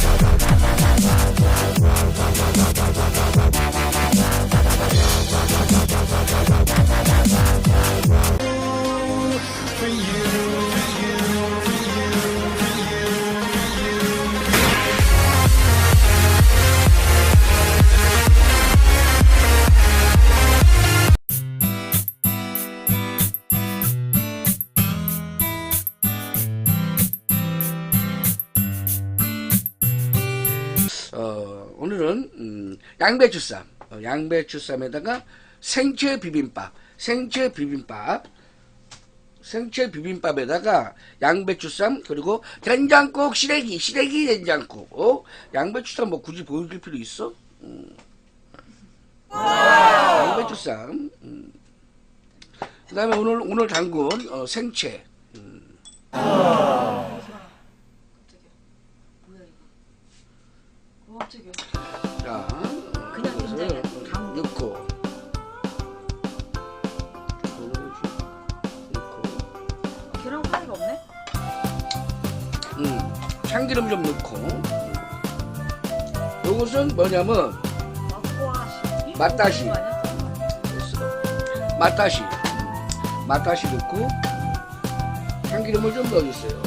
Bye. 양배추쌈, 어, 양배추쌈에다가 생채 비빔밥, 생채 비빔밥, 생채 비빔밥에다가 양배추쌈 그리고 된장국 시래기, 시래기 된장국. 어? 양배추쌈 뭐 굳이 보여줄 필요 있어? 음. 양배추쌈. 음. 그다음에 오늘 오늘 담근 어, 생채. 어, 깜짝이야. 자, 참기름 좀 넣고. 이것은 뭐냐면. 맛다시. 맛다시. 맛다시 넣고 참기름을 좀 넣어주세요.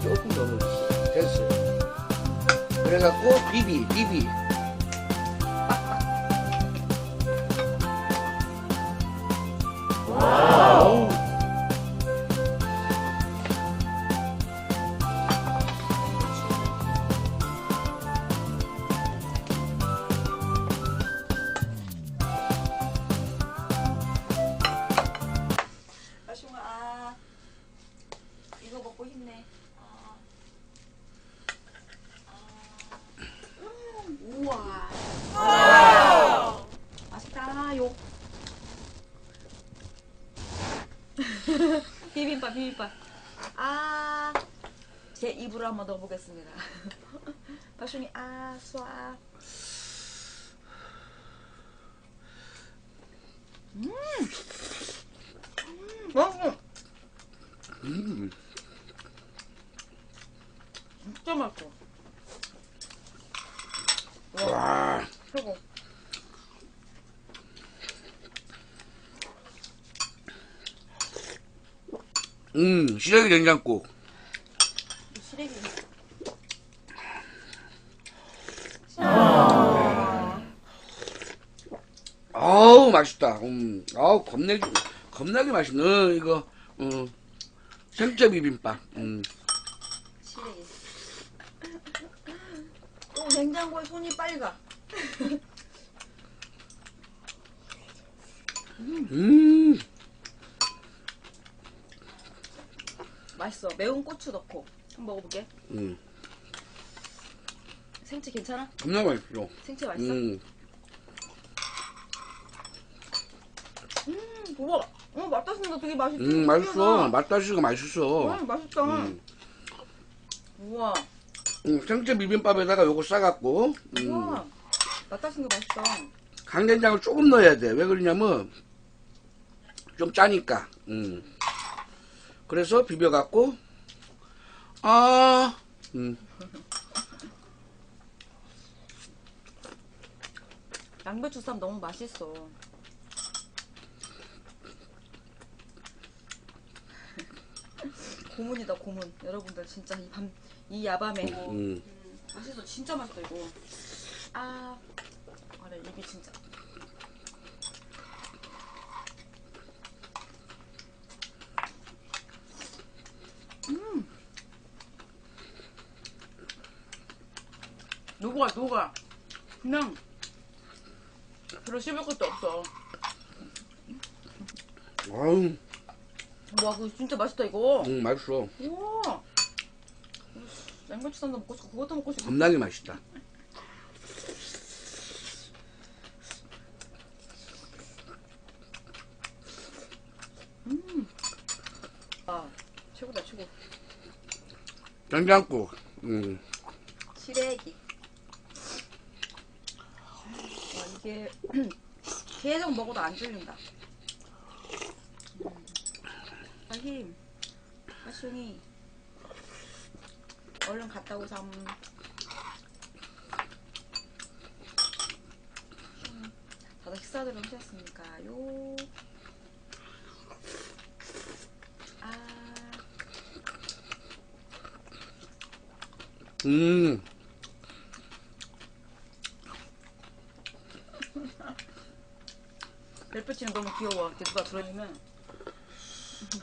조금 더 넣어주세요. 됐어요. 그래갖고 비비 비비 제 입으로 한번 넣어보겠습니다. 박순이 아, 쏴. 음. 맛있어. 음. 진짜 맛있어. 와 최고. 음, 시래기 된장국 시래기. 아우 맛있다. 음, 아우 겁나게 겁나게 맛있네 이거. 음, 생채 비빔밥. 음, 시래기. 오 냉장고에 손이 빨리 가. 음, 맛있어. 매운 고추 넣고 한번 먹어볼게. 음, 생채 괜찮아? 겁나 맛있어. 생채 맛있어? 음, 음, 우와. 어 맛다스니까 되게 맛있지. 음 맛있어. 맛다시가 맛있어. 음, 맛있다. 음, 우와. 음, 생채 비빔밥에다가 요거 싸갖고 음, 우와. 맛다스니까 맛있다. 강된장을 조금 넣어야 돼. 왜 그러냐면 좀 짜니까. 음. 그래서 비벼갖고 아, 음, 양배추 쌈 너무 맛있어. 고문이다 고문. 여러분들 진짜 이 밤 이 야밤에 음. 맛있어 진짜 맛있다 이거. 아, 아래 입이 진짜. 음. 녹아 녹아. 그냥 별로 씹을 것도 없어. 아우, 와, 그거 진짜 맛있다 이거. 음, 맛있어. 우와. 양배추 쌈도 먹고 싶고 그것도 먹고 싶고. 겁나게 맛있다. 아, 최고다 최고. 된장국. 음, 시래기. 와, 이게 계속 먹어도 안 질린다. 특히 하순이 얼른 갔다 오삼 다들 식사들은 하셨습니까요? 아. 음. 벨프치는 너무 귀여워. 누가 들어주면.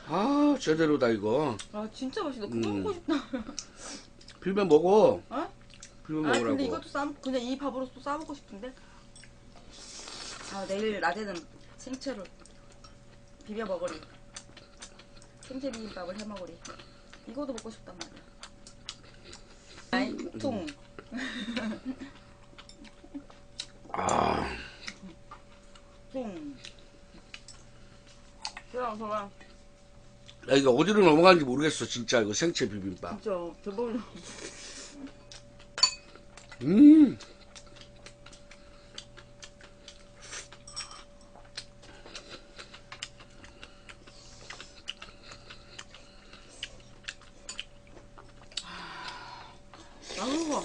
아, 제대로다, 이거. 아 진짜 맛있다. 그거 음. 먹고 싶다. 비벼 먹어. 어? 비벼 아 먹으라고. 근데 이것도 싸 그냥 이 밥으로 또 싸 먹고 싶은데. 아 내일 낮에는 생채로 비벼 먹으리. 생채 비빔밥을 해 먹으리. 이거도 먹고 싶단 말이야. 아이 통. 아, 통. 그냥 저랑 야, 이거 어디로 넘어가는지 모르겠어, 진짜. 이거 생채 비빔밥. 진짜 대박이야. 음. 아우.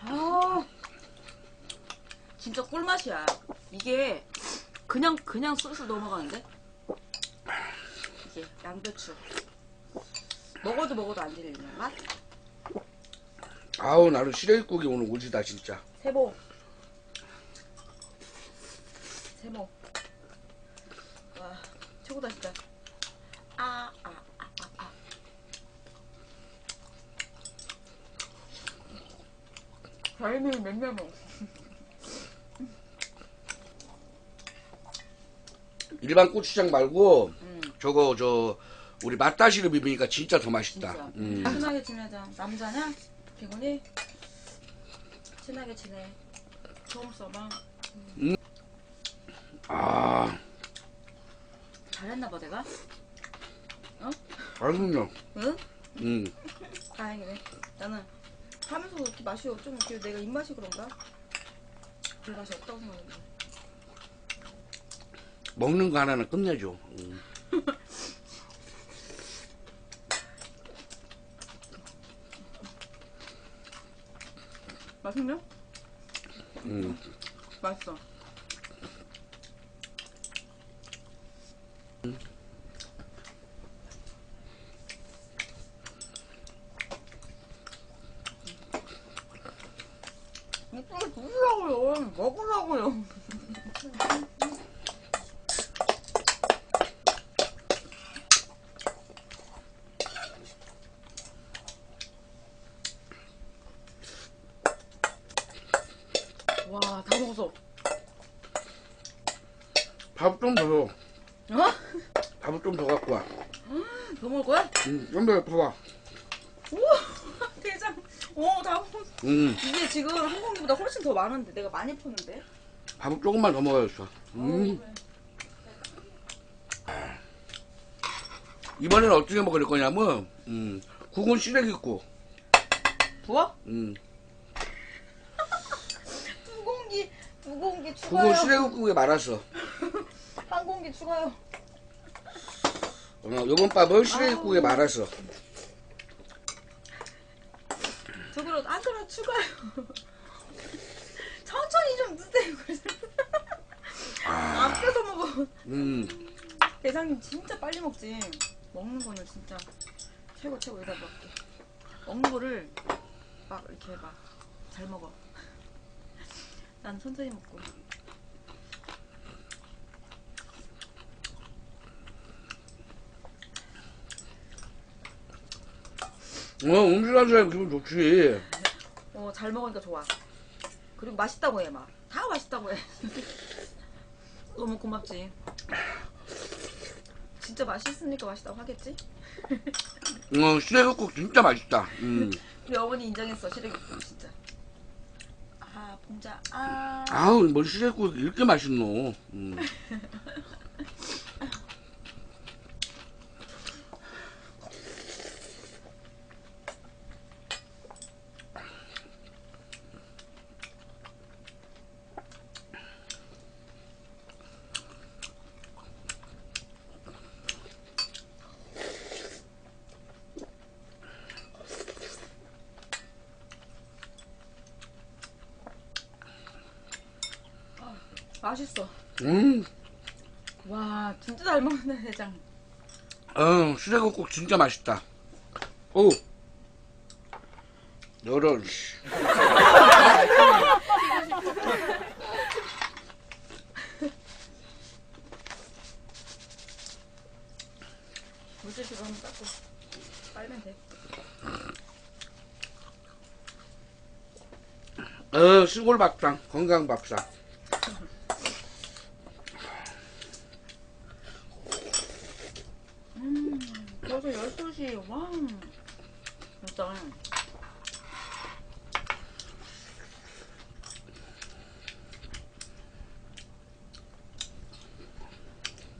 아. 진짜 꿀맛이야. 이게 그냥 그냥 술술 넘어가는데? 이게 양배추. 먹어도 먹어도 안 질리는 맛? 아우, 나는 시래기국이 오늘 오지다, 진짜. 세모. 세모. 와, 최고다 진짜. 아, 아, 아, 아, 아. 과일을 맨날 먹어. 일반 고추장 말고, 음. 저거, 저, 우리 맛다시를 비비니까 진짜 더 맛있다. 진짜. 음. 친하게 지내자. 남자냐? 개구리? 친하게 지내. 처음 써봐. 아, 잘했나 봐, 내가? 맛있네. 응? 음. 다행이네. 나는 하면서 이렇게 맛이 좀 이렇게 내가 입맛이 그런가? 별 맛이 없다고 생각했는데. 먹는 거 하나는 끝내줘. 음. 맛있냐? 음. 맛있어. 이빨 드시라고요. 먹으라고요. 와, 다 먹었어. 밥 좀 더 줘. 어? 밥을 좀 더 갖고 와. 더 먹을 거야? 음, 좀더 봐봐. 우와, 대장. 오, 다 먹었어. 음, 이게 지금 한 공기보다 훨씬 더 많은데 내가 많이 폈는데? 밥을 조금만 더 먹어야겠어. 음, 어, 이번에는 어떻게 먹을 거냐면, 음, 국은 시래기국. 부어? 음, 두 공기, 두 공기 국은 추가요. 시래기국에 말아서. 한 공기 추가요. 어, 요번 밥은 시래기국에. 말아서. 두 그릇, 한 그릇 추가요. 천천히 좀 드세요. 앞에서 먹어. 음, 대장님 진짜 빨리 먹지. 먹는 거는 진짜 최고 최고 여기다 먹게. 먹는 거를 막 이렇게 막 잘 먹어. 난 천천히 먹고. 어, 음식하는 기분 좋지. 어, 잘 먹으니까 좋아. 그리고 맛있다고 해, 막. 다 맛있다고 해. 너무 고맙지. 진짜 맛있으니까 맛있다고 하겠지? 어, 시래기국 진짜 맛있다. 음. 우리 어머니 인정했어, 시래기국 진짜. 아, 봉자. 아. 아우, 뭘 시래기국 이렇게 맛있노. 음. 맛있어. 음, 와 진짜 잘 먹네 해장. 어, 수제국국 진짜 맛있다. 오, 너런 씨. 물티슈로 한번 닦고 빨면 돼. 어, 시골 밥상, 건강 밥상. 벌써 12시. 와. 진짜.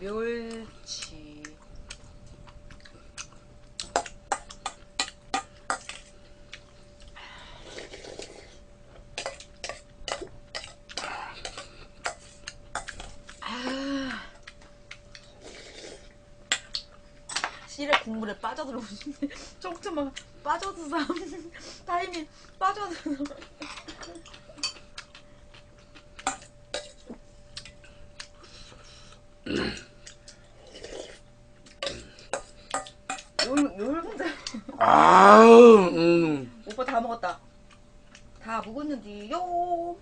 멸치. 아. 씨를 국물에 빠져들어오시네. 조금 막 빠져드사. 타이밍 빠져들어. 요, 요런데. 아우, 음. 오빠 다 먹었다. 다 먹었는데요.